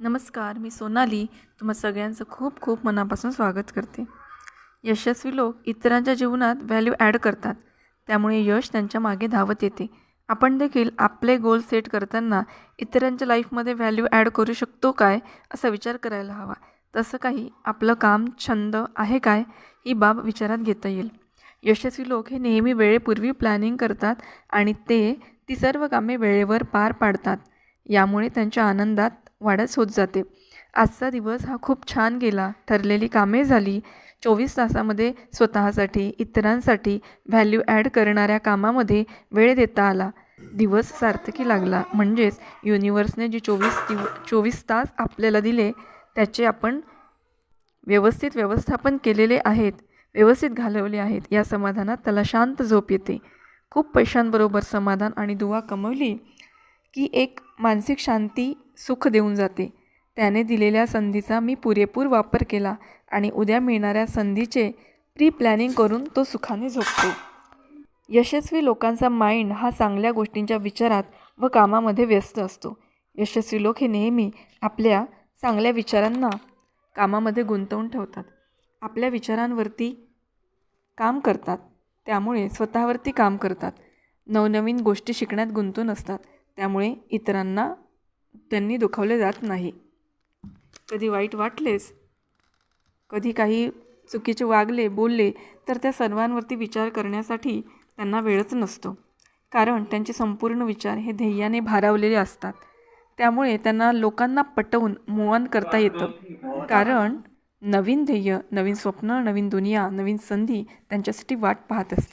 नमस्कार मी सोनाली. तुम्हा सगळ्यांचं खूप खूप मनापासून स्वागत करते. यशस्वी लोक इतरांच्या जीवनात व्हॅल्यू ॲड करतात. त्यामुळे यश त्यांच्या मागे धावत येते. आपण देखील आपले गोल सेट करताना इतरांच्या लाईफमध्ये व्हॅल्यू ॲड करू शकतो काय असा विचार करायला हवा. तसं काही आपलं काम छंद आहे काय ही बाब विचारात घेता येईल. यशस्वी लोक हे नेहमी वेळेपूर्वी प्लॅनिंग करतात आणि ते ती सर्व कामे वेळेवर पार पाडतात. यामुळे त्यांच्या आनंदात वाढच होत जाते. आजचा दिवस हा खूप छान गेला. ठरलेली कामे झाली. चोवीस तासामध्ये स्वतःसाठी इतरांसाठी व्हॅल्यू ॲड करणाऱ्या कामामध्ये वेळ देता आला. दिवस सार्थकी लागला. म्हणजेच युनिवर्सने जे चोवीस दिव चोवीस तास आपल्याला दिले त्याचे आपण व्यवस्थित व्यवस्थापन केलेले आहेत व्यवस्थित घालवले आहेत या समाधानात त्याला शांत झोप येते. खूप पैशांबरोबर समाधान आणि दुवा कमवली की एक मानसिक शांती सुख देऊन जाते. त्याने दिलेल्या संधीचा मी पुरेपूर वापर केला आणि उद्या मिळणाऱ्या संधीचे प्री प्लॅनिंग करून तो सुखाने झोपतो. यशस्वी लोकांचा माइंड हा चांगल्या गोष्टींच्या विचारात व कामामध्ये व्यस्त असतो. यशस्वी लोक हे नेहमी आपल्या चांगल्या विचारांना कामामध्ये गुंतवून ठेवतात. आपल्या विचारांवरती काम करतात. त्यामुळे स्वतःवरती काम करतात. नवनवीन गोष्टी शिकण्यात गुंतून असतात. त्यामुळे इतरांना त्यांनी दुखावले जात नाही. कधी वाईट वाटलेच कधी काही चुकीचे वागले बोलले तर त्या सर्वांवरती विचार करण्यासाठी त्यांना वेळच नसतो. कारण त्यांचे संपूर्ण विचार हे ध्येयाने भारावलेले असतात. त्यामुळे त्यांना लोकांना पटवून मोहन करता येतं. कारण नवीन ध्येय नवीन स्वप्न नवीन दुनिया नवीन संधी त्यांच्यासाठी वाट पाहत असते.